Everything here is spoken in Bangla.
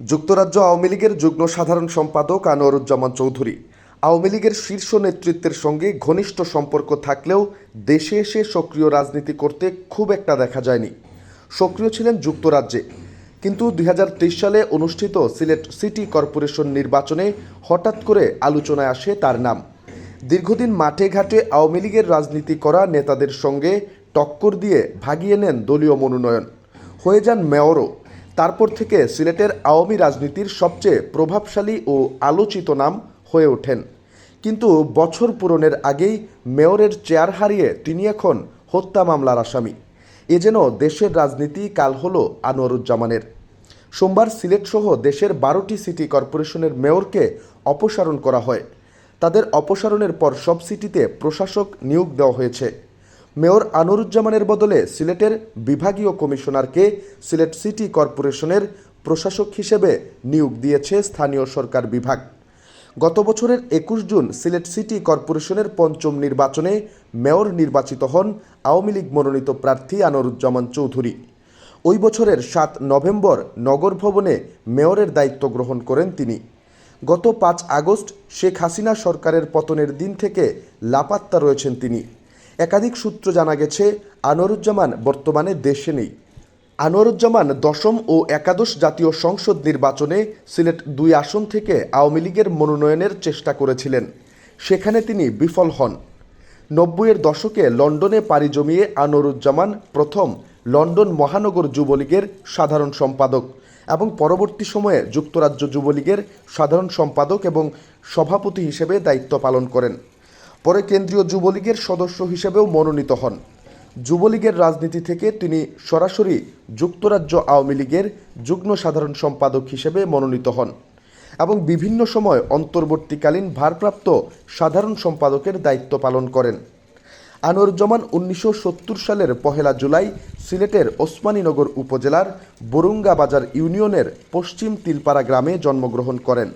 যুক্তরাজ্য আওয়ামী লীগের যুগ্ম সাধারণ সম্পাদক আনোয়ারুজ্জামান চৌধুরী। আওয়ামী লীগের শীর্ষ নেতৃত্বের সঙ্গে ঘনিষ্ঠ সম্পর্ক থাকলেও দেশে এসে সক্রিয় রাজনীতি করতে খুব একটা দেখা যায়নি। সক্রিয় ছিলেন যুক্তরাজ্যে। কিন্তু দুই হাজার তেইশ সালে অনুষ্ঠিত সিলেট সিটি কর্পোরেশন নির্বাচনে হঠাৎ করে আলোচনায় আসে তার নাম। দীর্ঘদিন মাঠে ঘাটে আওয়ামী লীগের রাজনীতি করা নেতাদের সঙ্গে টক্কর দিয়ে ভাগিয়ে নেন দলীয় মনোনয়ন। হয়ে যান মেয়রও। তারপর থেকে সিলেটের আওয়ামী রাজনীতির সবচেয়ে প্রভাবশালী ও আলোচিত নাম হয়ে ওঠেন। কিন্তু বছর পূরণের আগেই মেয়রের চেয়ার হারিয়ে তিনি এখন হত্যা মামলার আসামি। এ যেন দেশের রাজনীতি কাল হল আনোয়ারুজ্জামানের। সোমবার সিলেটসহ দেশের বারোটি সিটি কর্পোরেশনের মেয়রকে অপসারণ করা হয়। তাদের অপসারণের পর সব সিটিতে প্রশাসক নিয়োগ দেওয়া হয়েছে। মেয়র আনোরুজ্জামানের বদলে সিলেটের বিভাগীয় কমিশনারকে সিলেট সিটি কর্পোরেশনের প্রশাসক হিসেবে নিয়োগ দিয়েছে স্থানীয় সরকার বিভাগ। গত বছরের একুশ জুন সিলেট সিটি কর্পোরেশনের পঞ্চম নির্বাচনে মেয়র নির্বাচিত হন আওয়ামী লীগ মনোনীত প্রার্থী আনোরুজ্জামান চৌধুরী। ওই বছরের সাত নভেম্বর নগর ভবনে মেয়রের দায়িত্ব গ্রহণ করেন তিনি। গত পাঁচ আগস্ট শেখ হাসিনা সরকারের পতনের দিন থেকে লাপাত্তা রয়েছেন তিনি। একাধিক সূত্র জানা গেছে, আনোয়ারুজ্জামান বর্তমানে দেশে নেই। আনোয়ারুজ্জামান দশম ও একাদশ জাতীয় সংসদ নির্বাচনে সিলেট দুই আসন থেকে আওয়ামী লীগের মনোনয়নের চেষ্টা করেছিলেন। সেখানে তিনি বিফল হন। নব্বইয়ের দশকে লন্ডনে পাড়ি জমিয়ে আনোয়ারুজ্জামান প্রথম লন্ডন মহানগর যুবলীগের সাধারণ সম্পাদক এবং পরবর্তী সময়ে যুক্তরাজ্য যুবলীগের সাধারণ সম্পাদক এবং সভাপতি হিসেবে দায়িত্ব পালন করেন। পরে কেন্দ্রীয় যুবলীগের সদস্য হিসেবেও মনোনীত হন। যুবলীগের রাজনীতি থেকে তিনি সরাসরি যুক্তরাজ্য আওয়ামী লীগের যুগ্ম সাধারণ সম্পাদক হিসেবে মনোনীত হন এবং বিভিন্ন সময় অন্তর্বর্তীকালীন ভারপ্রাপ্ত সাধারণ সম্পাদকের দায়িত্ব পালন করেন। আনোয়ারুজ্জামান উনিশশো সত্তর সালের পহেলা জুলাই সিলেটের ওসমানীনগর উপজেলার বরুঙ্গা বাজার ইউনিয়নের পশ্চিম তিলপাড়া গ্রামে জন্মগ্রহণ করেন।